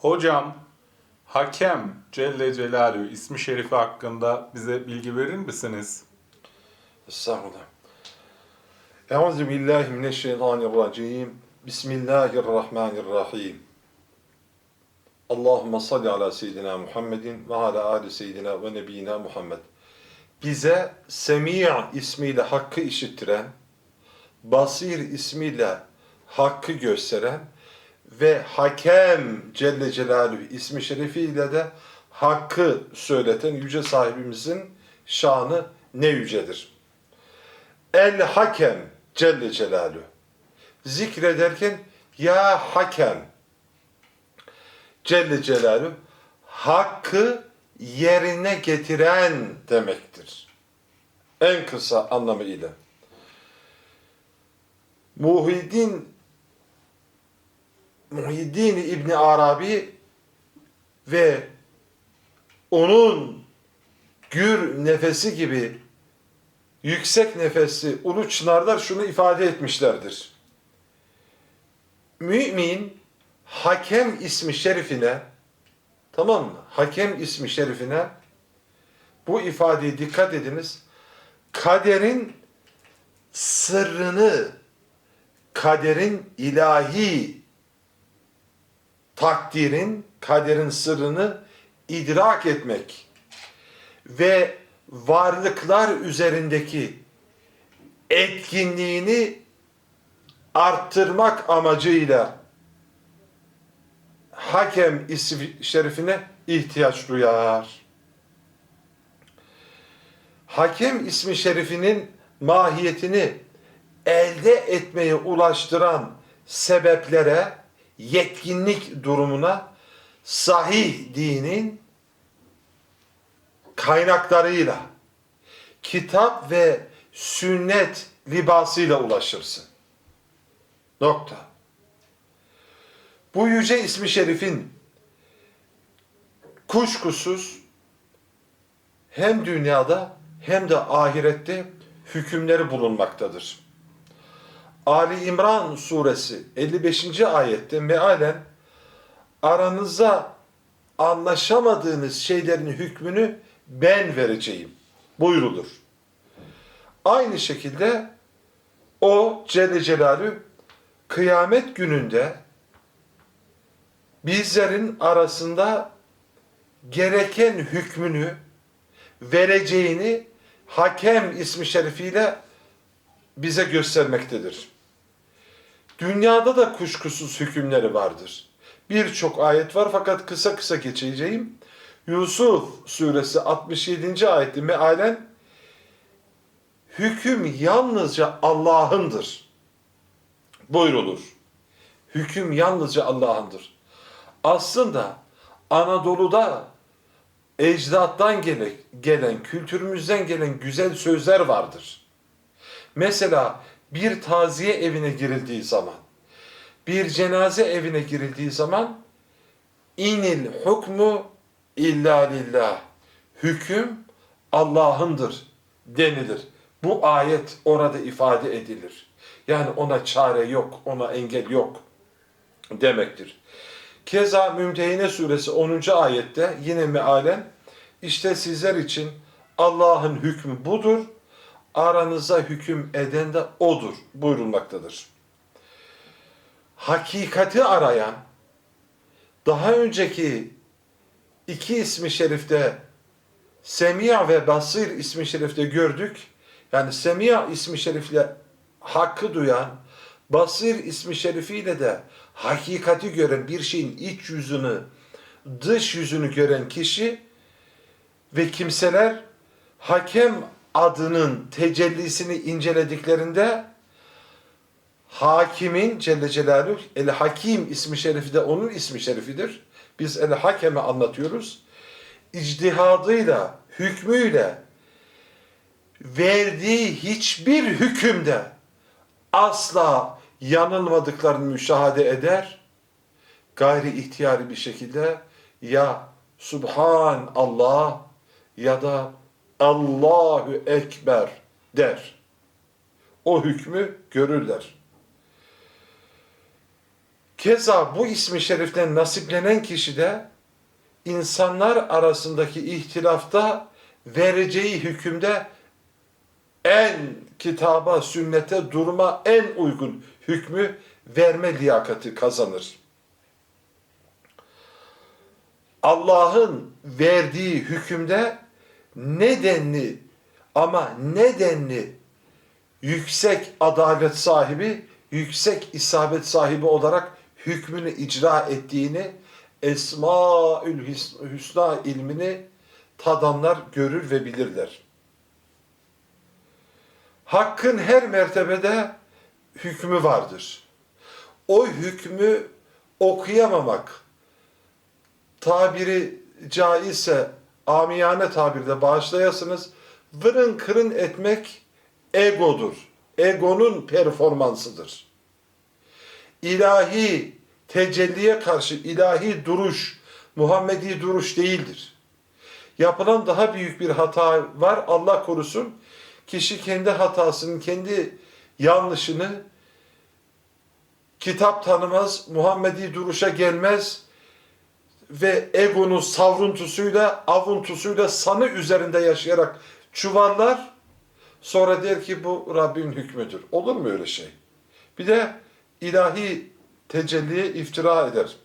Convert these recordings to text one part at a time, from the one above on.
Hocam, Hakem Celle Celaluhu ismi şerifi hakkında bize bilgi verir misiniz? Estağfurullah. Euzu billahi mineşşeytanirracim. Bismillahirrahmanirrahim. Allahumme salli ala seyyidina Muhammedin ve ala ali seyyidina ve nebiyina Muhammed. Bize Semi' ismiyle hakkı işittiren, Basir ismiyle hakkı gösteren ve Hakem Celle Celaluhu ismi şerifiyle de hakkı söyleten yüce sahibimizin şanı ne yücedir. El Hakem Celle Celaluhu. Zikrederken ya Hakem Celle Celaluhu hakkı yerine getiren demektir. En kısa anlamıyla. Muhyiddin Muhyiddin İbni Arabi ve onun gür nefesi gibi yüksek nefesli ulu çınarlar şunu ifade etmişlerdir. Mümin hakem ismi şerifine tamam mı? Hakem ismi şerifine bu ifadeye dikkat ediniz. Kaderin sırrını kaderin ilahi takdirin, kaderin sırrını idrak etmek ve varlıklar üzerindeki etkinliğini arttırmak amacıyla hakem ismi şerifine ihtiyaç duyar. Hakem ismi şerifinin mahiyetini elde etmeye ulaştıran sebeplere, yetkinlik durumuna sahih dinin kaynaklarıyla, kitap ve sünnet libasıyla ulaşırsın. Nokta. Bu yüce ismi şerifin kuşkusuz hem dünyada hem de ahirette hükümleri bulunmaktadır. Ali İmran suresi 55. ayette mealen aranızda anlaşamadığınız şeylerin hükmünü ben vereceğim buyrulur. Aynı şekilde o Celle Celaluhu kıyamet gününde bizlerin arasında gereken hükmünü vereceğini hakem ismi şerifiyle bize göstermektedir. Dünyada da kuşkusuz hükümleri vardır. Birçok ayet var fakat kısa kısa geçeceğim. Yusuf suresi 67. ayette mealen hüküm yalnızca Allah'ındır. Buyrulur. Hüküm yalnızca Allah'ındır. Aslında Anadolu'da ecdattan gelen, gelen, kültürümüzden gelen güzel sözler vardır. Mesela bir taziye evine girildiği zaman, bir cenaze evine girildiği zaman inil hukmu illa lillah. Hüküm Allah'ındır denilir. Bu ayet orada ifade edilir. Yani ona çare yok, ona engel yok demektir. Keza Mümtehine suresi 10. ayette yine mealen işte sizler için Allah'ın hükmü budur, aranıza hüküm eden de odur buyurulmaktadır. Hakikati arayan, daha önceki iki ismi şerifte Semia ve Basir ismi şerifte gördük. Yani Semia ismi şerifle hakkı duyan, Basir ismi şerifiyle de hakikati gören bir şeyin iç yüzünü, dış yüzünü gören kişi ve kimseler hakem adının tecellisini incelediklerinde hakimin Celle Celaluhu El Hakim ismi şerifi de onun ismi şerifidir. Biz El Hakem'i anlatıyoruz. İcdihadıyla, hükmüyle verdiği hiçbir hükümde asla yanılmadıklarını müşahede eder. Gayri ihtiyari bir şekilde ya Subhan Allah ya da Allahu Ekber der. O hükmü görürler. Keza bu ismi şeriften nasiplenen kişi de insanlar arasındaki ihtilafta vereceği hükümde en kitaba, sünnete, duruma en uygun hükmü verme liyakati kazanır. Allah'ın verdiği hükümde nedenli ama nedenli yüksek adalet sahibi, yüksek isabet sahibi olarak hükmünü icra ettiğini Esmaül Hüs- Hüsna ilmini tadanlar görür ve bilirler. Hakkın her mertebede hükmü vardır. O hükmü okuyamamak, tabiri caizse amiyane tabirde bağışlayasınız, vırın kırın etmek egodur. Egonun performansıdır. İlahi tecelliye karşı ilahi duruş, Muhammedi duruş değildir. Yapılan daha büyük bir hata var, Allah korusun. Kişi kendi hatasının, kendi yanlışını kitap tanımaz, Muhammedi duruşa gelmez ve egonun savruntusuyla, avuntusuyla sanı üzerinde yaşayarak çuvallar. Sonra der ki bu Rabbin hükmüdür. Olur mu öyle şey? Bir de ilahi tecelliye iftira eder.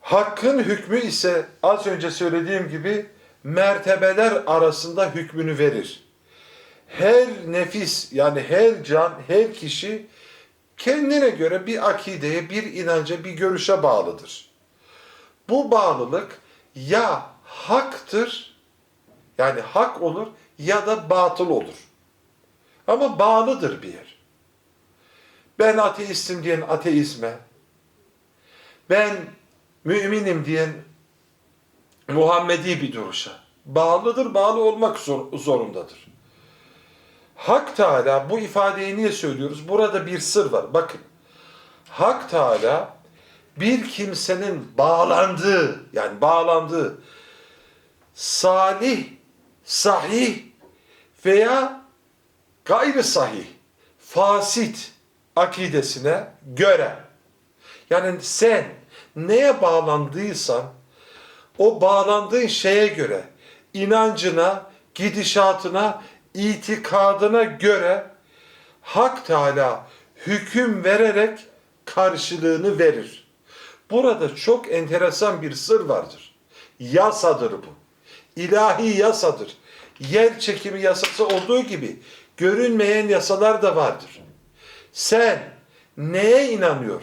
Hakkın hükmü ise az önce söylediğim gibi mertebeler arasında hükmünü verir. Her nefis yani her can, her kişi kendine göre bir akideye, bir inanca, bir görüşe bağlıdır. Bu bağlılık ya haktır, yani hak olur ya da batıl olur. Ama bağlıdır bir yer. Ben ateistim diyen ateizme, ben müminim diyen Muhammedi bir duruşa bağlıdır, bağlı olmak zor, zorundadır. Hak Teala bu ifadeyi niye söylüyoruz? Burada bir sır var. Bakın. Hak Teala bir kimsenin bağlandığı yani bağlandığı salih, sahih veya gayri sahih, fasit akidesine göre yani sen neye bağlandıysan o bağlandığın şeye göre inancına, gidişatına, itikadına göre Hak Teala hüküm vererek karşılığını verir. Burada çok enteresan bir sır vardır. Yasadır bu. İlahi yasadır. Yer çekimi yasası olduğu gibi görünmeyen yasalar da vardır. Sen neye inanıyor?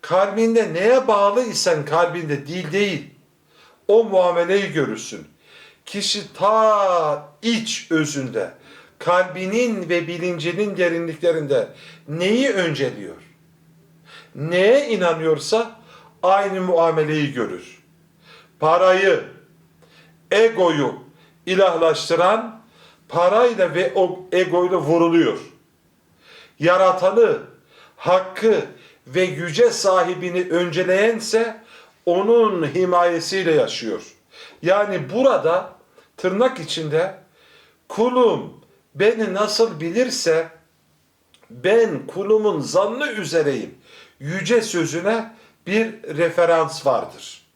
Kalbinde neye bağlı isen kalbinde dil değil. O muameleyi görürsün. Kişi ta iç özünde, kalbinin ve bilincinin derinliklerinde neyi önceliyor? Neye inanıyorsa aynı muameleyi görür. Parayı, egoyu ilahlaştıran parayla ve o egoyla vuruluyor. Yaratanı, hakkı ve yüce sahibini önceleyense onun himayesiyle yaşıyor. Yani burada tırnak içinde kulum beni nasıl bilirse ben kulumun zannı üzereyim. Yüce sözüne bir referans vardır.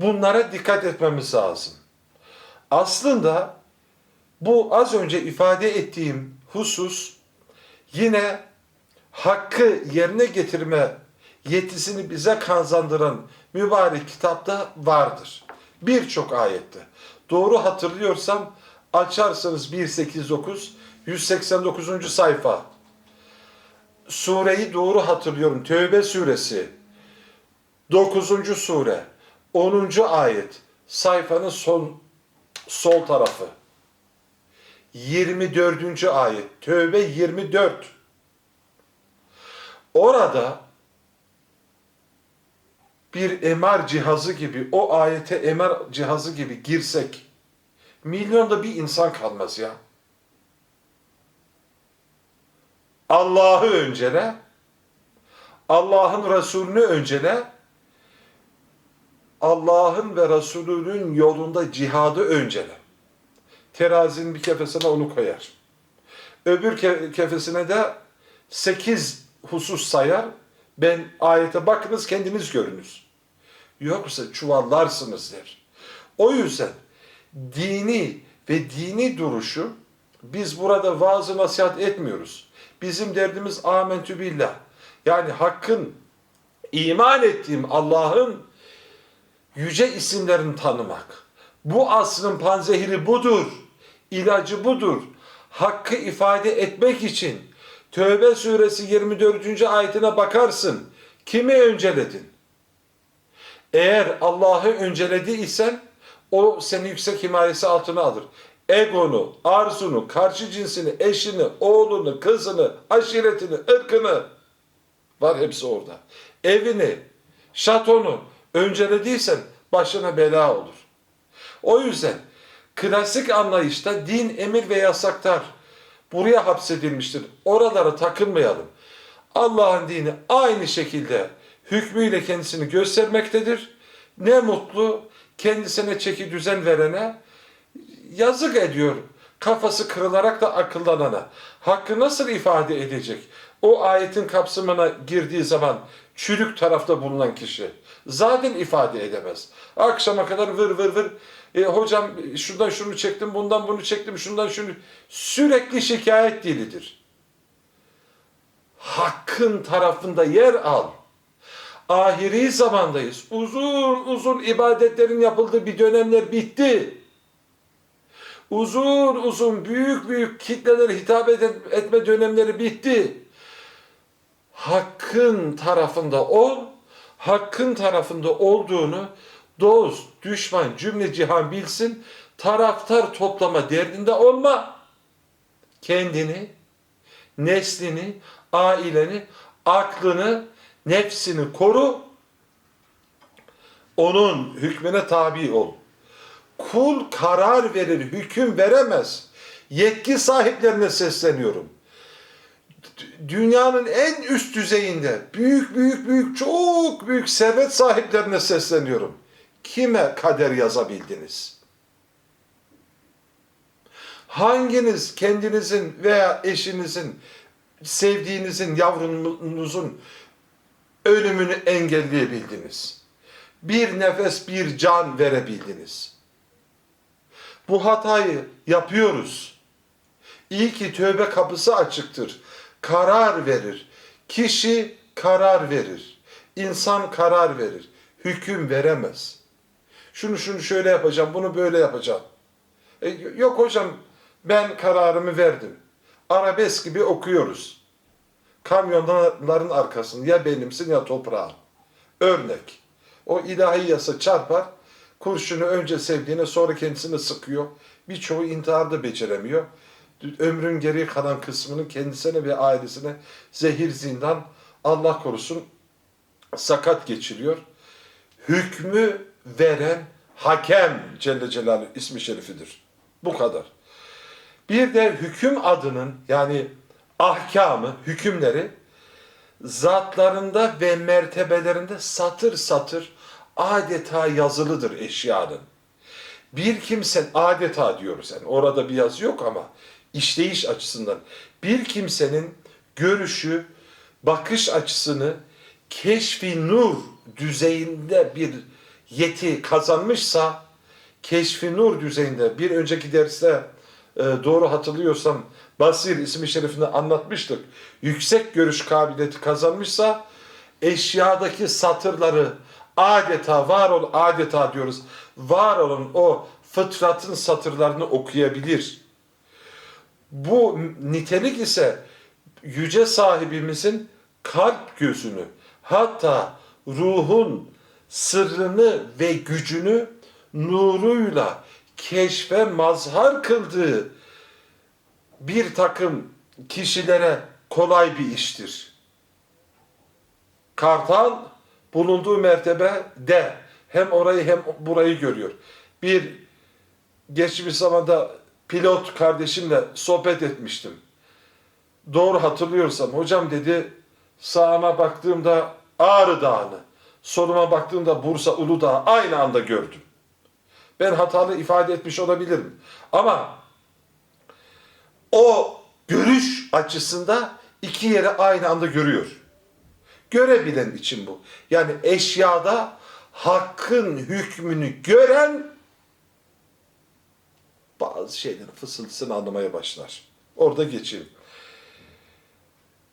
Bunlara dikkat etmemiz lazım. Aslında bu az önce ifade ettiğim husus yine hakkı yerine getirme yetisini bize kazandıran mübarek kitapta vardır. Birçok ayette. Doğru hatırlıyorsam açarsanız 189 189. sayfa. Sureyi doğru hatırlıyorum. Tövbe suresi. 9. sure. 10. ayet. Sayfanın son sol tarafı. 24. ayet. Tövbe 24. Orada bir MR cihazı gibi, o ayete MR cihazı gibi girsek, milyonda bir insan kalmaz ya. Allah'ı öncele, Allah'ın Resulünü öncele, Allah'ın ve Resulünün yolunda cihadı öncele. Terazinin bir kefesine onu koyar. Öbür ke- kefesine de 8 husus sayar. Ben ayete bakınız kendiniz görünüz. Yoksa çuvallarsınız der. O yüzden dini ve dini duruşu biz burada vaaz nasihat etmiyoruz. Bizim derdimiz amentü billah. Yani hakkın iman ettiğim Allah'ın yüce isimlerini tanımak. Bu asrın panzehiri budur. İlacı budur. Hakkı ifade etmek için Tövbe suresi 24. ayetine bakarsın. Kimi önceledin? Eğer Allah'ı öncelediysen o seni yüksek himayesi altına alır. Egonu, arzunu, karşı cinsini, eşini, oğlunu, kızını, aşiretini, ırkını var hepsi orada. Evini, şatonu öncelediysen başına bela olur. O yüzden klasik anlayışta din emir ve yasaklar buraya hapsedilmiştir. Oralara takılmayalım. Allah'ın dini aynı şekilde hükmüyle kendisini göstermektedir. Ne mutlu kendisine çeki düzen verene yazık ediyor. Kafası kırılarak da akıllanana. Hakkı nasıl ifade edecek? O ayetin kapsamına girdiği zaman çürük tarafta bulunan kişi zaten ifade edemez. Akşama kadar vır vır vır e, hocam şuradan şunu çektim, bundan bunu çektim, şundan şunu sürekli şikayet dilidir. Hakkın tarafında yer al. Ahiri zamandayız. Uzun uzun ibadetlerin yapıldığı bir dönemler bitti. Uzun uzun büyük büyük kitlelere hitap etme dönemleri bitti. Hakkın tarafında ol, hakkın tarafında olduğunu dost, düşman, cümle cihan bilsin, taraftar toplama derdinde olma. Kendini, neslini, aileni, aklını, nefsini koru. Onun hükmüne tabi ol. Kul karar verir, hüküm veremez. Yetki sahiplerine sesleniyorum. Dünyanın en üst düzeyinde büyük büyük büyük çok büyük servet sahiplerine sesleniyorum. Kime kader yazabildiniz? Hanginiz kendinizin veya eşinizin, sevdiğinizin, yavrunuzun ölümünü engelleyebildiniz? Bir nefes, bir can verebildiniz. Bu hatayı yapıyoruz. İyi ki tövbe kapısı açıktır. Karar verir. Kişi karar verir. İnsan karar verir. Hüküm veremez. Şunu şunu şöyle yapacağım, bunu böyle yapacağım. E, yok hocam ben kararımı verdim. Arabesk gibi okuyoruz. Kamyonların arkasında ya benimsin ya toprağın. Örnek. O ilahi yasa çarpar. Kurşunu önce sevdiğine sonra kendisini sıkıyor. Birçoğu intiharda beceremiyor. Ömrün geri kalan kısmını kendisine ve ailesine zehir zindan Allah korusun sakat geçiriyor. Hükmü veren hakem Celle Celaluhu ismi şerifidir. Bu kadar. Bir de hüküm adının yani ahkamı, hükümleri zatlarında ve mertebelerinde satır satır adeta yazılıdır eşyanın. Bir kimsen adeta diyoruz yani orada bir yazı yok ama işleyiş açısından bir kimsenin görüşü, bakış açısını keşfi nur düzeyinde bir yeti kazanmışsa keşfi nur düzeyinde bir önceki derste e, doğru hatırlıyorsam Basir ismi şerifini anlatmıştık. Yüksek görüş kabiliyeti kazanmışsa eşyadaki satırları adeta var ol adeta diyoruz. Var olan o fıtratın satırlarını okuyabilir. Bu nitelik ise yüce sahibimizin kalp gözünü hatta ruhun sırrını ve gücünü nuruyla keşfe mazhar kıldığı bir takım kişilere kolay bir iştir. Kartal bulunduğu mertebe de hem orayı hem burayı görüyor. Bir geçmiş zamanda pilot kardeşimle sohbet etmiştim. Doğru hatırlıyorsam hocam dedi sağıma baktığımda Ağrı Dağı'nı, soluma baktığımda Bursa Uludağ aynı anda gördüm. Ben hatalı ifade etmiş olabilirim. Ama o görüş açısında iki yeri aynı anda görüyor. Görebilen için bu. Yani eşyada hakkın hükmünü gören bazı şeylerin fısıltısını anlamaya başlar. Orada geçeyim.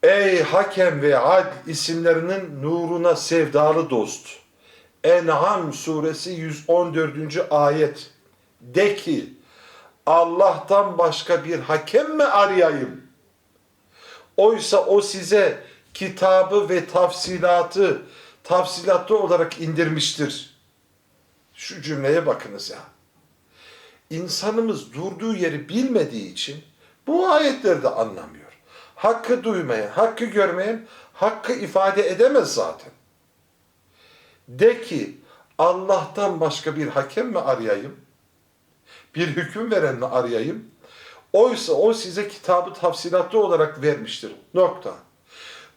Ey Hakem ve Ad isimlerinin nuruna sevdalı dost. En'am suresi 114. ayet. De ki Allah'tan başka bir hakem mi arayayım? Oysa o size kitabı ve tafsilatı tafsilatlı olarak indirmiştir. Şu cümleye bakınız ya. İnsanımız durduğu yeri bilmediği için bu ayetleri de anlamıyor. Hakkı duymayan, hakkı görmeyen, hakkı ifade edemez zaten. De ki Allah'tan başka bir hakem mi arayayım? Bir hüküm veren mi arayayım? Oysa o size kitabı tafsilatlı olarak vermiştir. Nokta.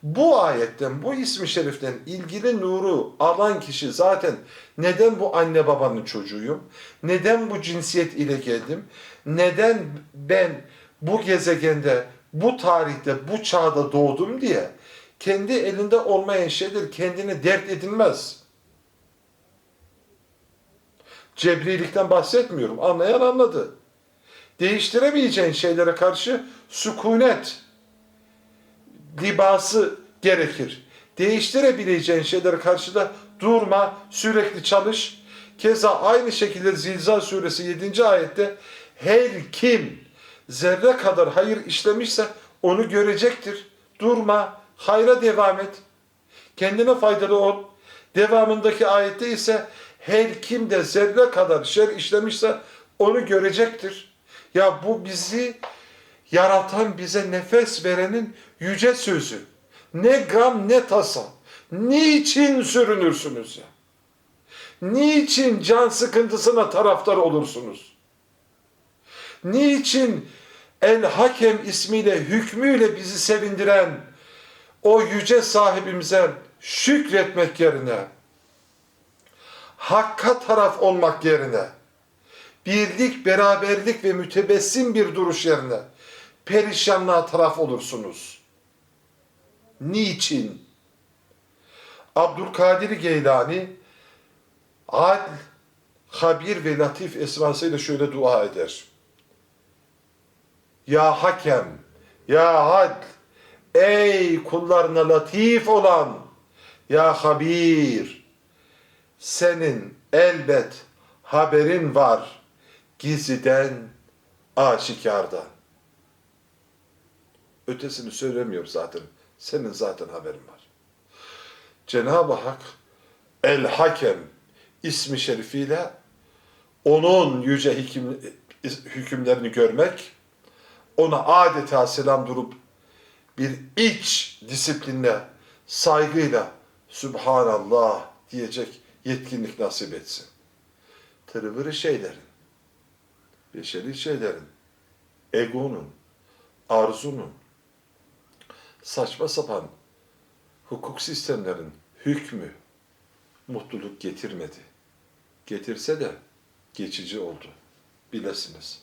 Bu ayetten, bu ismi şeriften ilgili nuru alan kişi zaten neden bu anne babanın çocuğuyum? Neden bu cinsiyet ile geldim? Neden ben bu gezegende, bu tarihte, bu çağda doğdum diye kendi elinde olmayan şeyler kendine dert edilmez. Cebrilikten bahsetmiyorum. Anlayan anladı. Değiştiremeyeceğin şeylere karşı sükunet, libası gerekir. Değiştirebileceğin şeylere karşı da durma, sürekli çalış. Keza aynı şekilde Zilzal suresi 7. ayette her kim zerre kadar hayır işlemişse onu görecektir. Durma, hayra devam et. Kendine faydalı ol. Devamındaki ayette ise her kim de zerre kadar şer işlemişse onu görecektir. Ya bu bizi yaratan bize nefes verenin yüce sözü. Ne gam ne tasa. Niçin sürünürsünüz ya? Niçin can sıkıntısına taraftar olursunuz? Niçin El Hakem ismiyle hükmüyle bizi sevindiren o yüce sahibimize şükretmek yerine hakka taraf olmak yerine birlik, beraberlik ve mütebessim bir duruş yerine perişanlığa taraf olursunuz. Niçin? Abdülkadir Geylani Adl, Habir ve Latif esmasıyla şöyle dua eder. Ya Hakem, Ya Adl, ey kullarına latif olan, Ya Habir, senin elbet haberin var gizliden, aşikardan. Ötesini söylemiyor zaten. Senin zaten haberin var. Cenab-ı Hak El Hakem ismi şerifiyle onun yüce hüküm, hükümlerini görmek, ona adeta selam durup bir iç disiplinle, saygıyla Subhanallah diyecek yetkinlik nasip etsin. Tırıvırı şeylerin, beşeri şeylerin, egonun, arzunun, saçma sapan hukuk sistemlerin hükmü mutluluk getirmedi. Getirse de geçici oldu. Bilesiniz.